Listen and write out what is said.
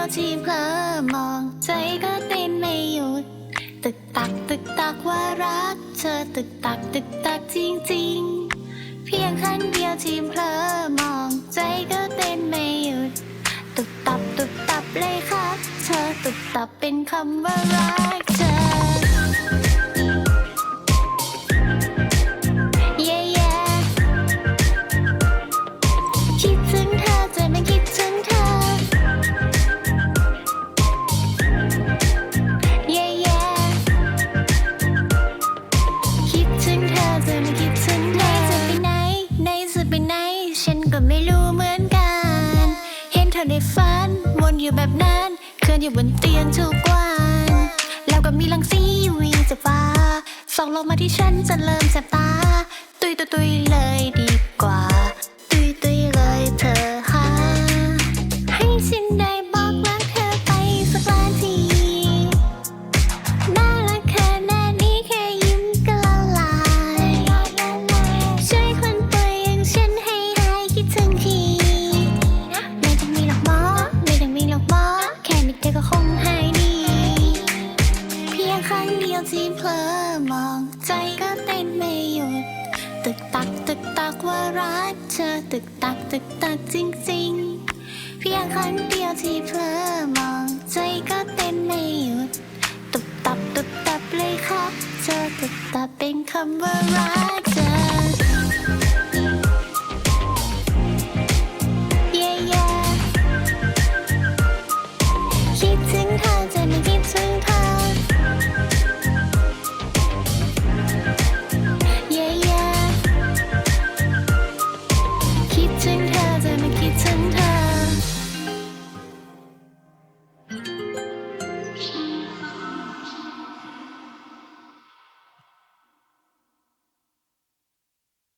ยวที่เพลอมองใจก็เต้นไม่หยุด ตึกตักตึกตักว่ารัก เธอตึกตักตึกตักจริงๆ เพียงครั้งเดียวที่เพลอมองใจก็เต้นไม่หยุดตุกตับตุกตับเลยค่ะเธอตุกตับเป็นคำว่ารักเธอ ในฝัน วนอยู่แบบนั้น เคลื่อนอยู่บนเตียงทุกวัน แล้วก็มีลังสีวีจะฟ้าส่องลงมาที่ฉันจะเริ่มแสบตา ตุยตุยตุยเลยดีกว่า วที่เพลอมองใจก็เต้นไม่หยุด ตึกตักตึกตักว่ารักเธอตึกตักตึกตักจริงๆ เพียงครั้งเดียวที่เพลอมองใจก็เต้นไม่หยุดตุบตับตุบตับเลยครับเธอตุบตับเป็นคำว่ารักเธอ